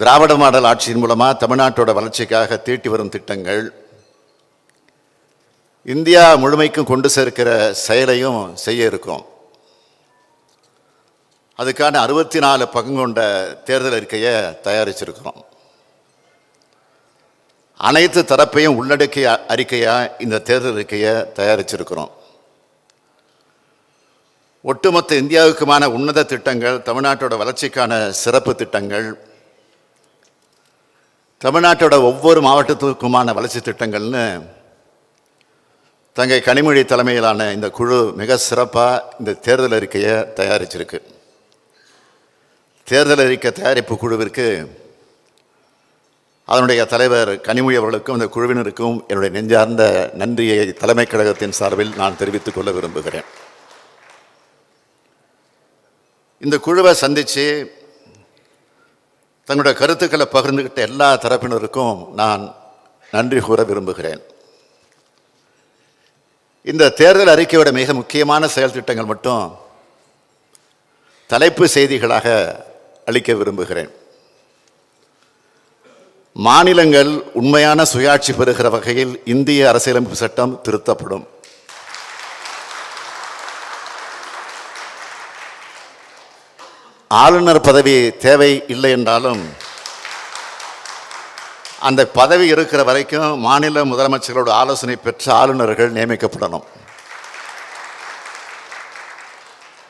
திராவிட model ஆட்சியின் மூலமாக தமிழ்நாட்டோட வளர்ச்சிக்காக தீட்டி வரும் திட்டங்கள். இந்தியா முழுமைக்கும் கொண்டு சேர்க்கிற செயலையும் செய்ய இருக்கோம். அதுக்கான அறுபத்தி நாலு பங்கு கொண்ட தேர்தல் அறிக்கையை தயாரிச்சிருக்கிறோம். அனைத்து தரப்பையும் உள்ளடக்கிய அறிக்கையாக இந்த தேர்தல் அறிக்கையை தயாரிச்சிருக்கிறோம். ஒட்டுமொத்த இந்தியாவுக்குமான உன்னத திட்டங்கள் தமிழ்நாட்டோட வளர்ச்சிக்கான சிறப்பு திட்டங்கள் தமிழ்நாட்டோட ஒவ்வொரு மாவட்டத்துக்குமான வளர்ச்சி திட்டங்கள்னு தங்கை கனிமொழி தலைமையிலான இந்த குழு மிக சிறப்பாக இந்த தேர்தல் அறிக்கையை தயாரிச்சிருக்கு. தேர்தல் அறிக்கை தயாரிப்பு குழுவிற்கு அதனுடைய தலைவர் கனிமொழி அவர்களுக்கும் இந்த குழுவினருக்கும் என்னுடைய நெஞ்சார்ந்த நன்றியை தலைமைக் கழகத்தின் சார்பில் நான் தெரிவித்துக் கொள்ள விரும்புகிறேன். இந்த குழுவை சந்தித்து தங்களுடைய கருத்துக்களை பகிர்ந்துக்கிட்ட எல்லா தரப்பினருக்கும் நான் நன்றி கூற விரும்புகிறேன். இந்த தேர்தல் அறிக்கையோட மிக முக்கியமான செயல் திட்டங்கள் மட்டும் தலைப்பு செய்திகளாக அளிக்க விரும்புகிறேன். மாநிலங்கள் உண்மையான சுயாட்சி பெறுகிற வகையில் இந்திய அரசியலமைப்பு சட்டம் திருத்தப்படும். ஆளுநர் பதவி தேவை இல்லை என்றாலும் அந்த பதவி இருக்கிற வரைக்கும் மாநில முதலமைச்சர்களோட ஆலோசனை பெற்ற ஆளுநர்கள் நியமிக்கப்படணும்.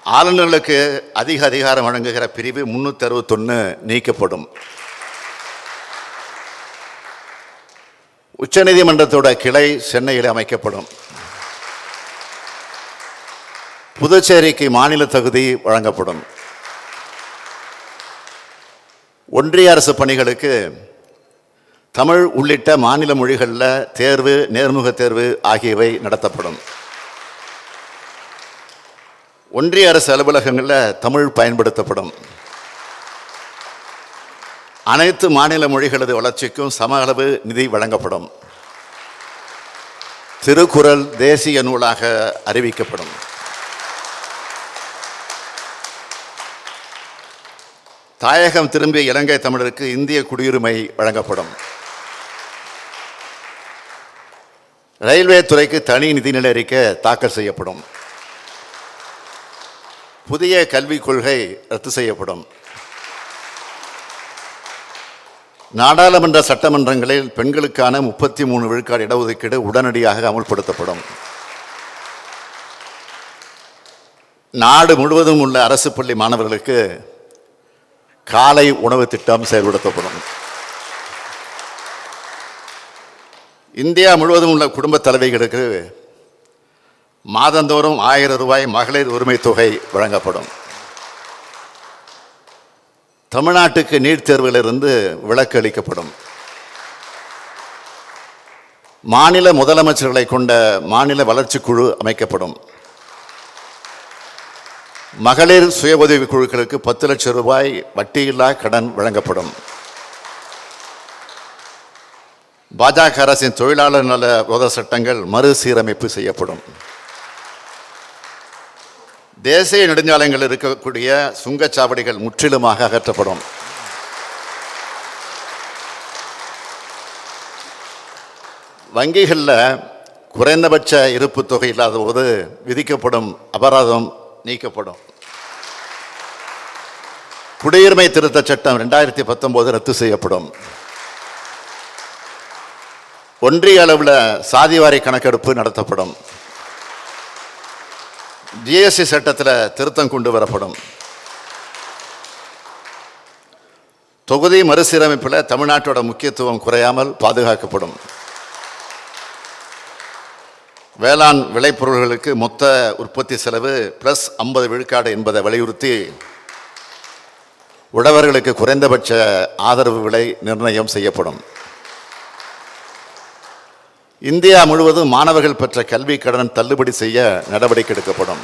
ஆளுநர்களுக்கு அதிக அதிகாரம் வழங்குகிற பிரிவு முன்னூற்றி அறுபத்தொன்று நீக்கப்படும் உச்சநீதிமன்றத்தோட கிளை சென்னையில் அமைக்கப்படும். புதுச்சேரிக்கு மாநில தகுதி வழங்கப்படும். ஒன்றிய அரசு பணிகளுக்கு தமிழ் உள்ளிட்ட மாநில மொழிகளில் தேர்வு நேர்முக தேர்வு ஆகியவை நடத்தப்படும். ஒன்றிய அரசு அலுவலகங்களில் தமிழ் பயன்படுத்தப்படும். அனைத்து மாநில மொழிகளது வளர்ச்சிக்கும் சம அளவு நிதி வழங்கப்படும். திருக்குறள் தேசிய நூலாக அறிவிக்கப்படும். தாயகம் திரும்பிய இலங்கை தமிழருக்கு இந்திய குடியுரிமை வழங்கப்படும். ரயில்வே துறைக்கு தனி நிதிநிலை அறிக்கை தாக்கல் செய்யப்படும். புதிய கல்விக் கொள்கை ரத்து செய்யப்படும். நாடாளுமன்ற சட்டமன்றங்களில் பெண்களுக்கான முப்பத்தி மூணு விழுக்காடு இடஒதுக்கீடு உடனடியாக அமுல்படுத்தப்படும். நாடு முழுவதும் உள்ள அரசு பள்ளி மாணவர்களுக்கு காலை உணவு திட்டம் செயல்படுத்தப்படும். இந்தியா முழுவதும் உள்ள குடும்ப தலைவிகளுக்கு மாதந்தோறும் ஆயிரம் ரூபாய் மகளிர் உரிமை தொகை வழங்கப்படும். தமிழ்நாட்டுக்கு நீட் தேர்விலிருந்து விலக்கு அளிக்கப்படும். மாநில முதலமைச்சர்களை கொண்ட மாநில வளர்ச்சி குழு அமைக்கப்படும். மகளிர் சுய உதவி குழுக்களுக்கு பத்து லட்சம் ரூபாய் வட்டியில்லா கடன் வழங்கப்படும். பாஜக அரசின் தொழிலாளர் நல விரோத சட்டங்கள் மறுசீரமைப்பு செய்யப்படும். தேசிய நெடுஞ்சாலைகளில் இருக்கக்கூடிய சுங்கச்சாவடிகள் முற்றிலுமாக அகற்றப்படும். வங்கிகளில் குறைந்தபட்ச இருப்பு தொகை இல்லாத போது விதிக்கப்படும் அபராதம் நீக்கப்படும். குடியுரிமை திருத்த சட்டம் ரெண்டாயிரத்தி பத்தொன்பது ரத்து செய்யப்படும். ஒன்றிய அளவில் சாதிவாரி கணக்கெடுப்பு நடத்தப்படும். ஜிஎஸ்டி சட்டத்தில் திருத்தம் கொண்டு வரப்படும். தொகுதி மறுசீரமைப்பில் தமிழ்நாட்டோட முக்கியத்துவம் குறையாமல் பாதுகாக்கப்படும். வேளாண் விளைபொருள்களுக்கு மொத்த உற்பத்தி செலவு ப்ளஸ் ஐம்பது விழுக்காடு என்பதை வலியுறுத்தி உழவர்களுக்கு குறைந்தபட்ச ஆதரவு விலை நிர்ணயம் செய்யப்படும். இந்தியா முழுவதும் மாணவர்கள் பெற்ற கல்வி கடன் தள்ளுபடி செய்ய நடவடிக்கை எடுக்கப்படும்.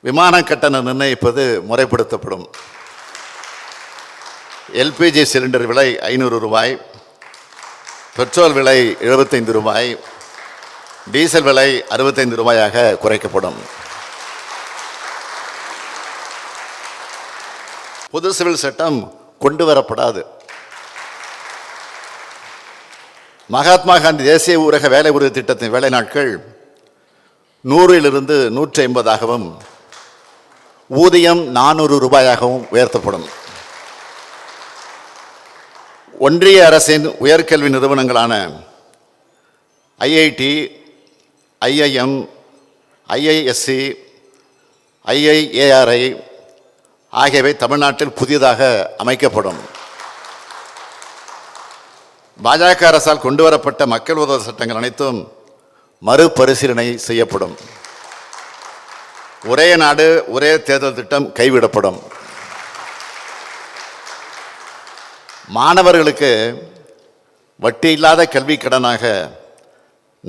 விமான கட்டணம் நிர்ணயிப்பது முறைப்படுத்தப்படும். எல்பிஜி சிலிண்டர் விலை ஐநூறு ரூபாய் பெட்ரோல் விலை எழுபத்தைந்து ரூபாய் டீசல் விலை அறுபத்தைந்து ரூபாயாக குறைக்கப்படும். புது சிவில் சட்டம் கொண்டு வரப்படாது. மகாத்மா காந்தி தேசிய ஊரக வேலை உறுதி திட்டத்தின் வேலை நாட்கள் நூறிலிருந்து நூற்றி ஐம்பதாகவும் ஊதியம் நானூறு ரூபாயாகவும் உயர்த்தப்படும். ஒன்றிய அரசின் உயர்கல்வி நிறுவனங்களான ஐஐடி ஐஐஎம் ஐஐஎஸ்சி ஐஐஏஆர்ஐ ஆகியவை தமிழ்நாட்டில் புதிதாக அமைக்கப்படும். பாஜக அரசால் கொண்டு வரப்பட்ட மக்கள் உதவ சட்டங்கள் அனைத்தும் மறுபரிசீலனை செய்யப்படும். ஒரே நாடு ஒரே தேர்தல் திட்டம் கைவிடப்படும். மாணவர்களுக்கு வட்டி இல்லாத கல்வி கடனாக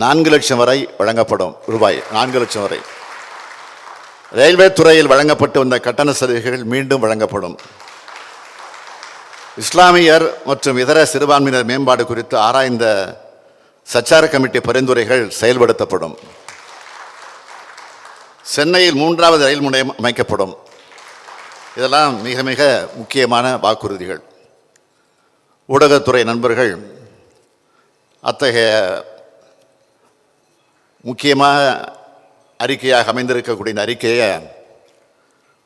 நான்கு லட்சம் வரை வழங்கப்படும் ரூபாய் நான்கு லட்சம் வரை. ரயில்வே துறையில் வழங்கப்பட்டு வந்த கட்டண சலுகைகள் மீண்டும் வழங்கப்படும். இஸ்லாமியர் மற்றும் இதர சிறுபான்மையினர் மேம்பாடு குறித்து ஆராய்ந்த சச்சார கமிட்டி பரிந்துரைகள் செயல்படுத்தப்படும். சென்னையில் மூன்றாவது ரயில் முனையம் அமைக்கப்படும். இதெல்லாம் மிக மிக முக்கியமான வாக்குறுதிகள். ஊடகத்துறை நண்பர்கள் அத்தகைய முக்கியமாக அறிக்கையாக அமைந்திருக்கக்கூடிய அறிக்கையை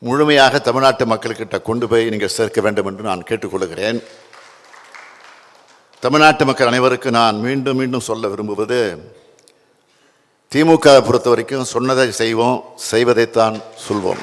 முழுமையாக தமிழ்நாட்டு மக்கள்கிட்ட கொண்டு போய் நீங்கள் சேர்க்க வேண்டும் என்று நான் கேட்டுக்கொள்கிறேன். தமிழ்நாட்டு மக்கள் அனைவருக்கும் நான் மீண்டும் மீண்டும் சொல்ல விரும்புவது திமுக பொறுத்த வரைக்கும் சொன்னதை செய்வோம் செய்வதைத்தான் சொல்வோம்.